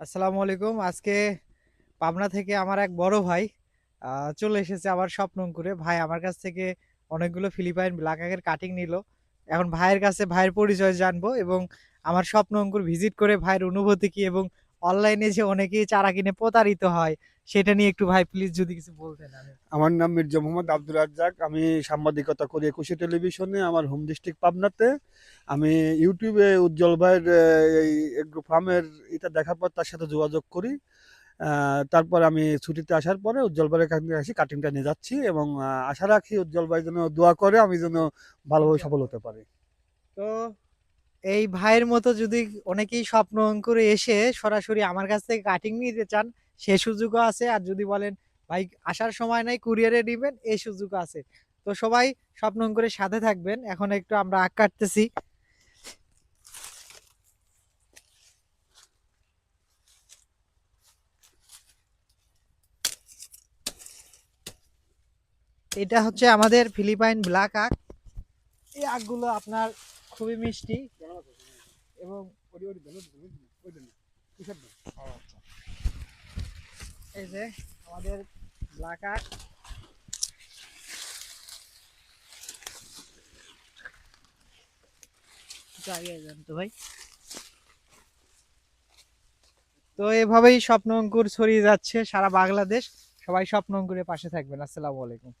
আসসালামু আলাইকুম। আজকে পাবনা থেকে আমার এক বড় ভাই চলে এসেছে আবার স্বপ্ন করে ভাই আমার কাছ থেকে অনেকগুলো ফিলিপাইন ব্ল্যাক আকের কাটিং নিল। এখন ভাইয়ের কাছে ভাইয়ের পরিচয় জানব এবং আমার স্বপ্ন অঙ্কুর ভিজিট করে ভাইয়ের অনুভূতি কি এবং অনলাইনে যে অনেকেই চারা কিনে প্রতারিত হয় সেটা নিয়ে একটু ভাই প্লিজ যদি কিছু বলতেন আমি আমার নাম মির্জা মোহাম্মদ আব্দুল রাজ্জাক। আমি সাংবাদিকতা করি একুশে টেলিভিশনে আমার হোম ডিস্ট্রিক্ট পাবনাতে। আমি ইউটিউবে উজ্জ্বল ভাইয়ের এই এগ্রো ফার্মের এটা দেখার পর তার সাথে যোগাযোগ করি। তারপর আমি ছুটিতে আসার পরে উজ্জ্বল ভাইয়ের কাছে আসি কাটিংটা নিয়ে যাচ্ছি এবং আশা রাখি উজ্জ্বল ভাই যেন দোয়া করে আমি যেন ভালোভাবে সফল হতে পারি। তো এই ভাইয়ের মতো যদি অনেকেই স্বপ্ন করে এসে সরাসরি আমার কাছ থেকে কাটিং নিতে চান, সে সুযোগও আছে। আর যদি বলেন, ভাই, আসার সময় নাই কুরিয়ারে দিবেন এই সুযোগও আছে। তো সবাই স্বপ্ন করে সাথে থাকবেন। এখন একটু আমরা আগ কাটতেছি। এটা হচ্ছে আমাদের ফিলিপাইন ব্ল্যাক আখ। এই আখগুলো আপনার খুবই মিষ্টি। এবং এই যে আমাদের ব্ল্যাক তো ভাই। তো এভাবেই স্বপ্ন অঙ্কুর ছড়িয়ে যাচ্ছে সারা বাংলাদেশ। সবাই স্বপ্ন অঙ্কুরের পাশে থাকবেন। আসসালামু আলাইকুম।